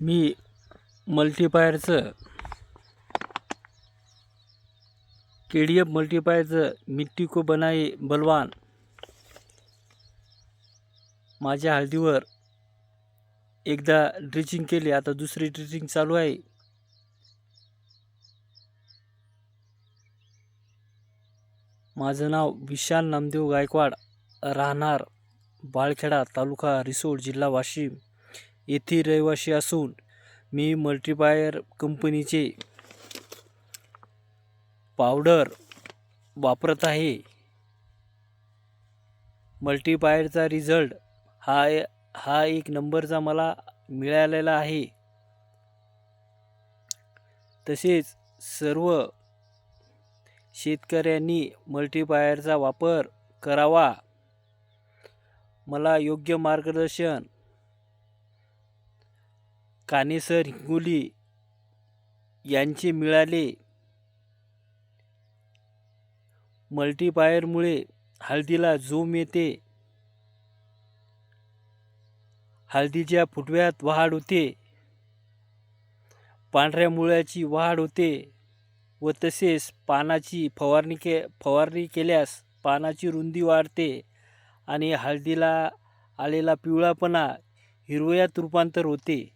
मी मल्टीपायरचं के D F मल्टीपायरचं मिट्टी को बनाई बलवान. माझ्या हळदीवर एकदा ड्रिचिंग केली आता दुसरी ड्रिचिंग चालू आहे. माझं नाव विशाल नामदेव गायकवाड राहणार बाळखेडा तालुका रिसोड जिल्हा वाशिम. येथील रहिवासी असून मी मल्टीपायर कंपनीचे पावडर वापरत आहे. मल्टीपायरचा रिझल्ट हा हा एक नंबरचा मला मिळालेला आहे. तसेच सर्व शेतकऱ्यांनी मल्टीपायरचा वापर करावा. मला योग्य मार्गदर्शन कानेसर हिंगोली यांचे मिळाले मल्टीपायरमुळे हळदीला जोम येते. हळदीच्या फुटव्यात वाढ होते. पांढऱ्या मुळ्याची वाढ होते व तसेच पानाची फवारणी के फवारणी केल्यास पानाची रुंदी वाढते आणि हळदीला आलेला पिवळापणा हिरवयात रूपांतर होते.